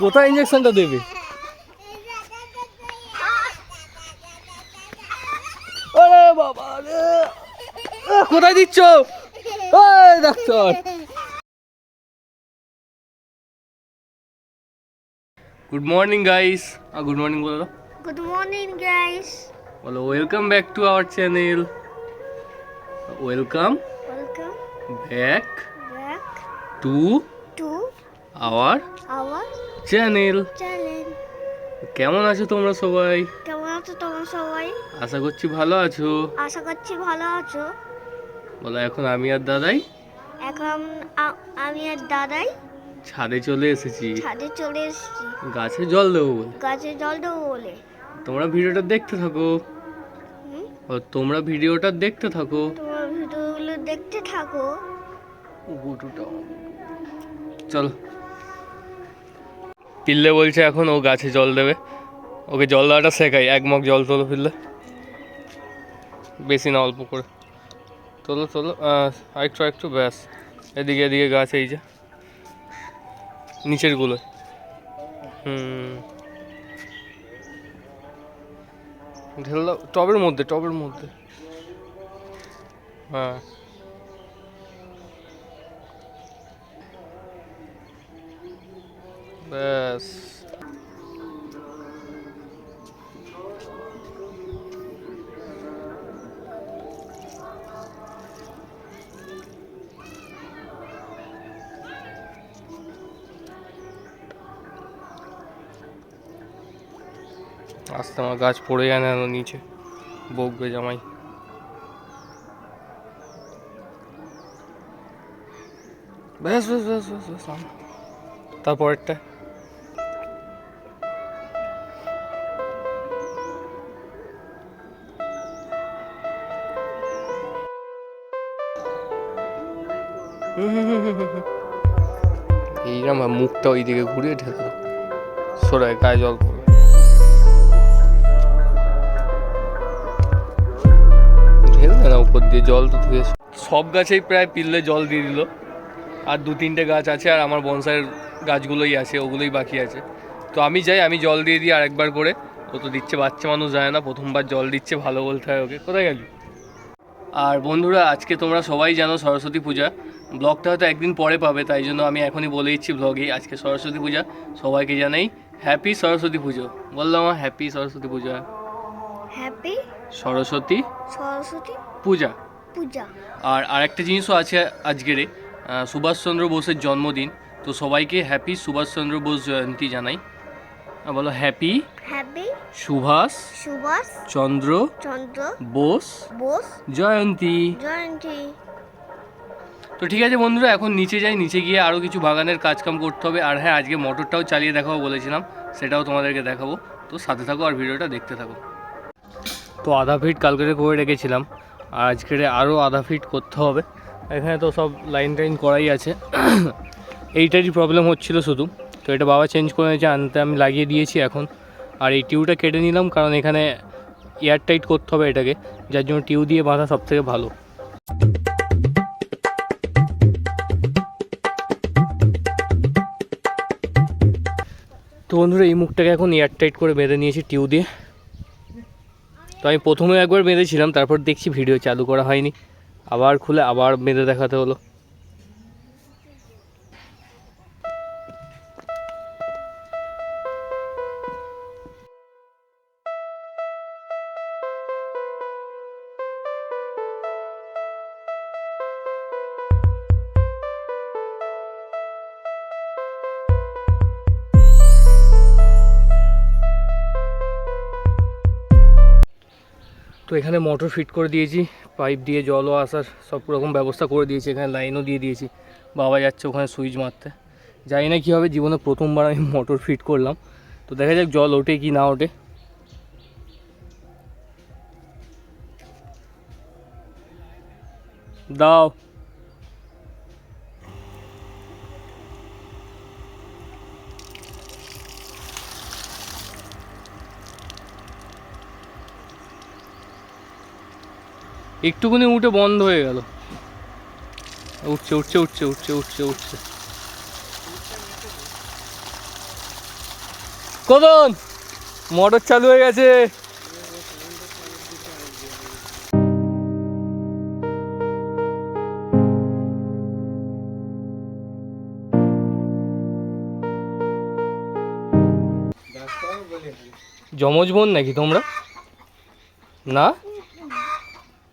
কোথায় ইঞ্জেকশনটা দেবে? আরে বাবা রে। কোথায় দিচ্ছ? ডাক্তার গুড মর্নিং গাইস আর গুড মর্নিং বলো গুড মর্নিং গাইস বলো welcome back to our channel welcome Welcome back back to to our our channel. কেমন আছো তোমরা সবাই? কেমন আছো তোমরা সবাই? আশা করছি ভালো আছো। আশা করছি ভালো আছো। বলো এখন আমি আর দাদাই? এখন আমি আর দাদাই ছাদে চলে এসেছি। ছাদে চলে এসেছি। গাছে জল দেবো বলে। গাছে জল দেবো বলে। তোমরা ভিডিওটা দেখতে থাকো। ও তোমরা ভিডিওটা দেখতে থাকো। তোমার ভিডিওগুলো দেখতে থাকো। গুটুটা। চলো। পিল্লে বলছে এখন ও গাছে জল দেবে। ওকে জল দেওয়াটা শেখাই, এক মগ জল তোলো পিল্লে বেশি না, অল্প করে। তোলো তোলো আরেকটু একটু ব্যাস। এদিকে এদিকে গাছ, এই যে। নিচেরগুলো। হুম। ঢেলে টবের মধ্যে টবের মধ্যে। হ্যাঁ। ব্যাস। আস্তে আমার গাছ পড়ে যায় না নিচে। বকবে জামাই। ব্যাস ব্যাস ব্যাস ব্যাস ব্যাস তারপরেরটা? এইরকম ওই দিকে ঘুরিয়ে ঢেলে দাও। সরায় গায়ে জল না, উপর দিয়ে জল তো ধুয়ে সব গাছেই প্রায় পিললে জল দিয়ে দিল। আর দু তিনটে গাছ আছে, আর আমার বনসাইয়ের গাছগুলোই আছে, ওগুলোই বাকি আছে। তো আমি যাই, আমি জল দিয়ে দিই আরেকবার করে। ও তো দিচ্ছে, বাচ্চা মানুষ যায় না, প্রথমবার জল দিচ্ছে, ভালো বলতে হয় ওকে। কোথায় গেলি? আর বন্ধুরা, আজকে তোমরা সবাই জানো সরস্বতী পূজা। ব্লগটা হয়তো একদিন পরে পাবে তাই জন্য আমি এখনই বলে দিচ্ছি ব্লগে আজকে সরস্বতী পূজা। সবাইকে জানাই হ্যাপি সরস্বতী পুজো। বললাম হ্যাপি সরস্বতী পূজা। হ্যাপি সরস্বতী সরস্বতী পূজা। পূজা। আর আরেকটা জিনিসও আছে আজকেরে সুভাষচন্দ্র বোসের জন্মদিন। তো সবাইকে হ্যাপি সুভাষচন্দ্র বোস জয়ন্তী জানাই। বলো হ্যাপি হ্যাপি সুভাষ সুভাষ চন্দ্র চন্দ্র বোস বোস জয়ন্তী। জয়ন্তী। তো ঠিক আছে বন্ধুরা, এখন নিচে যাই, নিচে গিয়ে আরও কিছু বাগানের কাজকাম করতে হবে। আর হ্যাঁ আজকে মোটরটাও চালিয়ে দেখাবো বলেছিলাম, সেটাও তোমাদেরকে দেখাবো। তো সাথে থাকো আর ভিডিওটা দেখতে থাকো। তো আধা ফিট কালকে করে রেখেছিলাম, আর আজকের আরও আধা ফিট করতে হবে। এখানে তো সব লাইন টাইন করাই আছে। এইটারই প্রবলেম হচ্ছিল শুধু। তো এটা বাবা চেঞ্জ করে নিয়েছে আনতে আমি লাগিয়ে দিয়েছি এখন। আর এই টিউটা কেটে নিলাম, কারণ এখানে এয়ার টাইট করতে হবে এটাকে, যার জন্য টিউ দিয়ে বাঁধা সব থেকে ভালো। তো বন্ধুরা, এই মুখটাকে এখন এয়ার টাইট করে বেঁধে নিয়েছি টিউ দিয়ে। তো আমি প্রথমে একবার বেঁধেছিলাম, তারপর দেখছি ভিডিও চালু করা হয়নি। আবার খুলে আবার বেঁধে দেখাতে হলো। তো এখানে মোটর ফিট করে দিয়েছি পাইপ দিয়ে জলও আসার সব রকম ব্যবস্থা করে দিয়েছি, এখানে লাইনও দিয়ে দিয়েছি। বাবা যাচ্ছে ওখানে সুইচ মারতে। জানি না কী হবে, জীবনে প্রথমবার আমি মোটর ফিট করলাম। তো দেখা যাক জল ওঠে কি না ওঠে। দাও। একটুখানি উঠে বন্ধ হয়ে গেল। উঠছে উঠছে উঠছে উঠছে উঠছে উঠছে। কদন মোটর চালু হয়ে গেছে। যমজ বোন নাকি তোমরা? না?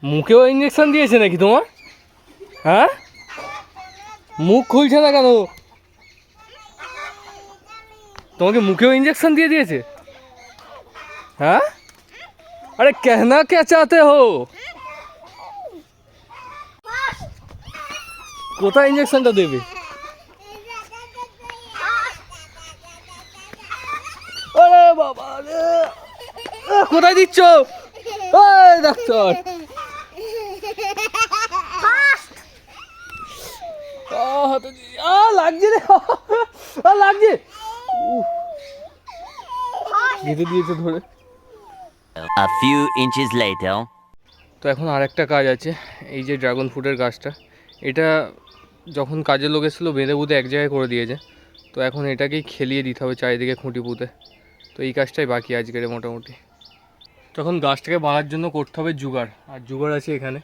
মুখেও ইঞ্জেকশন দিয়েছে নাকি তোমার হ্যাঁ মুখ খুলছে না কেন তোমাকে মুখেও इंजेक्शन দিয়ে দিয়েছে হ্যাঁ अरे कहना क्या चाहते हो কোথায় ইঞ্জেকশনটা দেবে আরে বাবা রে আহ, কোথায় দিচ্ছ এই ডাক্তার লাগছে রে। লাগছে। গেঁথে দিয়েছে ধরে। A few inches later. তো এখন আর একটা কাজ আছে এই যে ড্রাগন ফ্রুটের গাছটা। এটা যখন কাজের লোক এসেছিল বেঁধে বুঁধে এক জায়গায় করে দিয়েছে। তো এখন এটাকেই খেলিয়ে দিতে হবে চারিদিকে খুঁটি পুঁতে। তো এই কাজটাই বাকি আজকের মোটামুটি। তখন গাছটাকে বাড়ার জন্য করতে হবে জুগার আর জুগার আছে এখানে।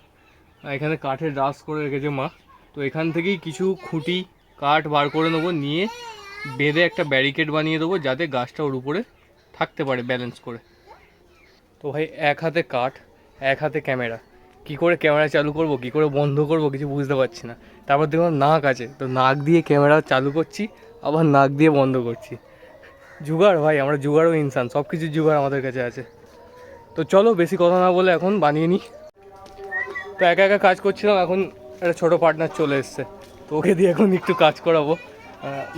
আর এখানে কাঠের রাস করে রেখেছে মা। তো এখান থেকেই কিছু খুঁটি কাঠ বার করে নেব, নিয়ে বেঁধে একটা ব্যারিকেড বানিয়ে দেবো, যাতে গাছটা ওর উপরে থাকতে পারে ব্যালেন্স করে। তো ভাই, এক হাতে কাঠ, এক হাতে ক্যামেরা কি করে ক্যামেরা চালু করব, কি করে বন্ধ করব, কিছু বুঝতে পারছি না। তারপর দেখলাম নাক আছে, তো নাক দিয়ে ক্যামেরা চালু করছি, আবার নাক দিয়ে বন্ধ করছি। জুগাড় ভাই, আমরা জুগাড়ও ইনসান সব কিছু জুগাড় আমাদের কাছে আছে। তো চলো, বেশি কথা না বলে এখন বানিয়ে নিই। তো একা একা কাজ করছিলাম, এখন একটা ছোটো পার্টনার চলে এসছে। তো ওকে দিয়ে এখন একটু কাজ করাবো।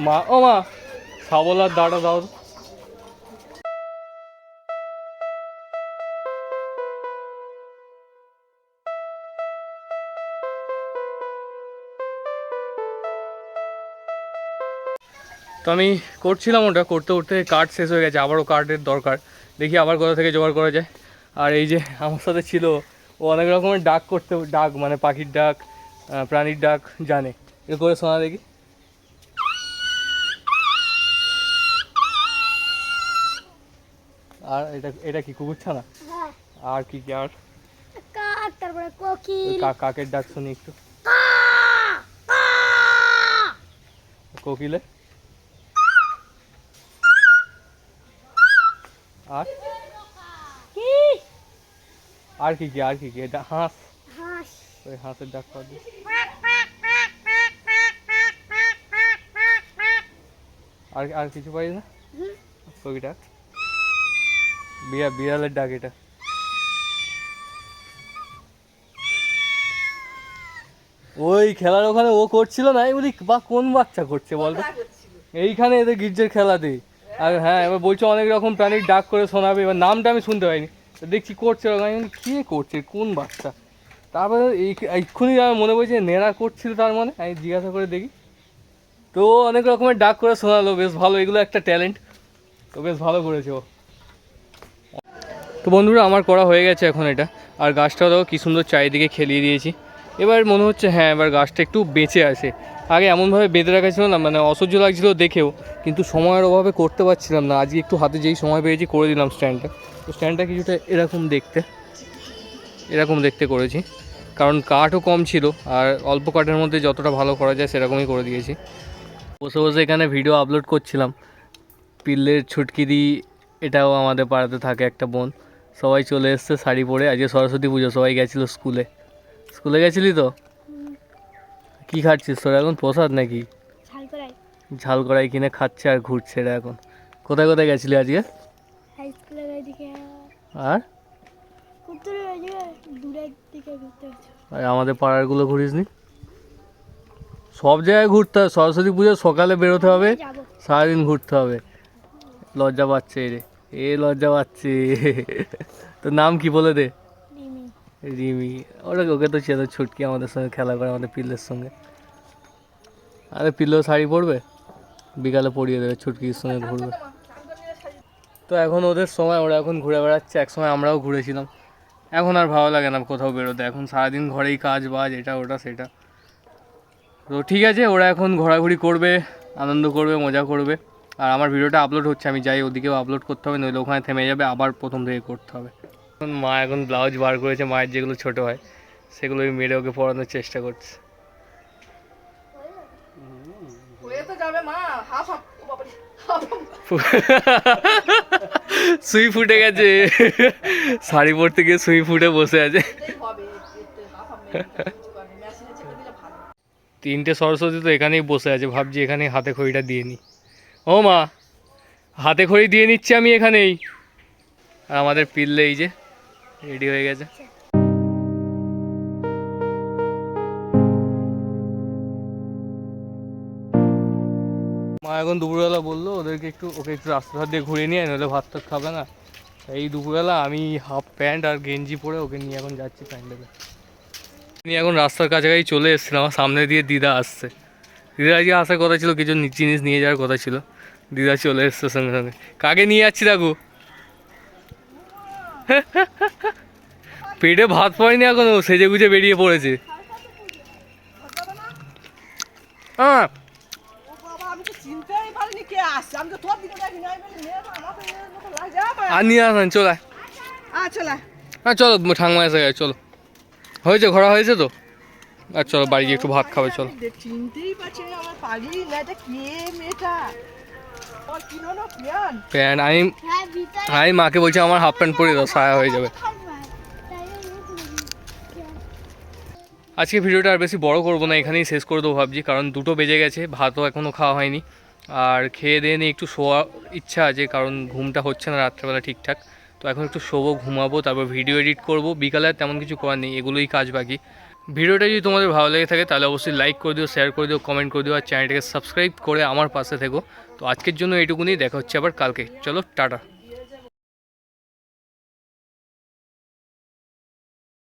মা, ও মা শাবল আর দাঁড়া দাও। তো। আমি করছিলাম ওটা, করতে করতে কার্ড শেষ হয়ে গেছে, আবারও কার্ডের দরকার। দেখি আবার কোথা থেকে জোগাড় করা যায়। আর এই যে আমার সাথে ছিল, ও অনেক রকমের ডাক করতে, ডাক মানে পাখির ডাক প্রাণীর ডাক জানে। এটা করে শোনা দেখি। আর এটা এটা কি কুকুর ছানা? আর কি কি আর? কাক তারপরে কোকিল। কাকের ডাক শুনি একটু। কোকিলে আর? কি? আর কি কি আর কি কি? এটা হাঁস। হাঁস। ওই হাঁসের ডাক কর আর আর কিছু পাই না? ওই ডাক বিড়া বিড়ালের ডাক এটা। ওই খেলার ওখানে ও করছিল না? বলি বা কোন বাচ্চা করছে বলতো? এইখানে এদের গির্জের খেলাতে আর হ্যাঁ এবার বলছে অনেক রকম প্রাণীর ডাক করে শোনাবে। এবার নামটা আমি শুনতে পাইনি। তো দেখছি করছে ওরকম। আমি কে করছে? কোন বাচ্চা? তারপরে এই এক্ষুনি আমার মনে পড়ছে নেড়া করছিল তার মানে? আমি জিজ্ঞাসা করে দেখি। তো অনেক রকমের ডাক করে শোনালো, বেশ ভালো। এগুলো একটা ট্যালেন্ট তো বেশ ভালো করেছে ও। তো বন্ধুরা, আমার করা হয়ে গেছে এখন এটা। আর গাছটাও দেখো কী সুন্দর চারিদিকে খেলিয়ে দিয়েছি। এবার মনে হচ্ছে হ্যাঁ এবার গাছটা একটু বেঁচে আছে। আগে এমনভাবে বেঁধে রাখা ছিল না মানে অসহ্য লাগছিল দেখেও, কিন্তু সময়ের অভাবে করতে পারছিলাম না। আজকে একটু হাতে যেই সময় পেয়েছি, করে দিলাম স্ট্যান্ডটা। তো স্ট্যান্ডটা কিছুটা এরকম দেখতে এরকম দেখতে করেছি। কারণ কাঠও কম ছিল, আর অল্প কাঠের মধ্যে যতটা ভালো করা যায় সেরকমই করে দিয়েছি। বসে বসে এখানে ভিডিও আপলোড করছিলাম। পিল্লের ছুটকি দি এটাও আমাদের পাড়াতে থাকে একটা বোন। সবাই চলে এসছে শাড়ি পরে। আজকে সরস্বতী পুজো সবাই গেছিল স্কুলে স্কুলে গেছিলি তো? কি খাচ্ছিস তোর এখন? প্রসাদ নাকি? ঝাল করাই কড়াই কিনে খাচ্ছে আর ঘুরছে এরা এখন। কোথায় কোথায় গেছিলি আজকে? আর? আর আমাদের পাড়ারগুলো ঘুরিসনি? সব জায়গায় ঘুরতে হবে। সরস্বতী পুজো সকালে বেরোতে হবে সারাদিন ঘুরতে হবে। লজ্জা পাচ্ছে রে। এ লজ্জা পাচ্ছে। তোর নাম কি বলে দে? রিমি। ওটা ওকে তো চেনো ছুটকি আমাদের সঙ্গে খেলা করে আমাদের পিল্লের সঙ্গে। আরে পিল্লো শাড়ি পরবে? বিকালে পরিয়ে দেবে ছুটকির সঙ্গে ঘুরবে। তো এখন ওদের সময় ওরা এখন ঘুরে বেড়াচ্ছে এক সময় আমরাও ঘুরেছিলাম। এখন আর ভালো লাগে না কোথাও বেরোতে। এখন সারাদিন ঘরেই কাজ বাজ এটা ওটা সেটা। তো ঠিক আছে ওরা এখন ঘোরাঘুরি করবে আনন্দ করবে মজা করবে। আর আমার ভিডিওটা আপলোড হচ্ছে আমি যাই ওদিকেও আপলোড করতে হবে নইলে ওখানে থেমে যাবে আবার প্রথম থেকে করতে হবে। এখন মা এখন ব্লাউজ বার করেছে মায়ের যেগুলো ছোট হয় সেগুলো আমি মেরে ওকে পরানোর চেষ্টা করছে। সুই ফুটে গেছে। শাড়ি পরতে গিয়ে সুই ফুটে বসে আছে এটাই হবে এতে হাফ হাফ মেশিনে চেপে দিলে ভালো তিনটে সরস্বতী তো এখানেই বসে আছে, ভাবছি এখানেই হাতে খড়িটা দিয়ে নিই। ও মা, হাতে খড়ি দিয়ে নিচ্ছি আমি এখানেই। আমাদের পিল্লে এই যে, রেডি হয়ে গেছে। মা এখন দুপুরবেলা বলল, ওদেরকে একটু, ওকে একটু রাস্তা ধার দিয়ে ঘুরিয়ে নিয়ে নাহলে ভাত টাত খাবে না। এই দুপুরবেলা আমি হাফ প্যান্ট আর গেঞ্জি পরে ওকে নিয়ে এখন যাচ্ছি প্যান্ডেলে নিয়ে এখন রাস্তার কাছাকাছি চলে এসেছিলাম আমার সামনে দিয়ে দিদা আসছে। দিদা আজকে আসার কথা ছিল কিছু জিনিস নিয়ে যাওয়ার কথা ছিল। দিদা চলে এসছে সঙ্গে সঙ্গে। কাকে নিয়ে যাচ্ছি দেখো? পেটে ভাত পড়েনি এখনও সেজে গুজে বেরিয়ে পড়েছে। হ্যাঁ আমি আমি আর নিয়ে আসেন চলে হ্যাঁ চলো ঠাংমা এসে গেছে চলো। হয়েছে ঘোরা হয়েছে তো? আর চলো বাড়ি গিয়ে একটু ভাত খাবে চলো। চিনতেই পারছি না আমার পারি না এটা কে মেয়েটা প্যান্ট আমি আমি মাকে বলছি আমার হাফ প্যান্ট পরে দাও সায়া হয়ে যাবে। আজকে ভিডিওটা আর বেশি বড় করব না এখানেই শেষ করে দেবো ভাবছি কারণ দুটো বেজে গেছে ভাতও এখনও খাওয়া হয়নি। আর খেয়ে দিয়ে নিয়ে একটু শোয়া ইচ্ছা আছে কারণ ঘুমটা হচ্ছে না রাত্রেবেলা ঠিকঠাক। তো এখন একটু শোবো, ঘুমাবো, তারপর ভিডিও এডিট করব। বিকালে তেমন কিছু করার নেই, এগুলোই কাজ বাকি। ভিডিওটা যদি তোমাদের ভালো লেগে থাকে, তাহলে অবশ্যই লাইক করে দিও শেয়ার করে দিও কমেন্ট করে দিও, আর চ্যানেলটাকে সাবস্ক্রাইব করে আমার পাশে থেকো। তো আজকের জন্য এইটুকুনি, দেখা হচ্ছে আবার কালকে। চলো, টাটা।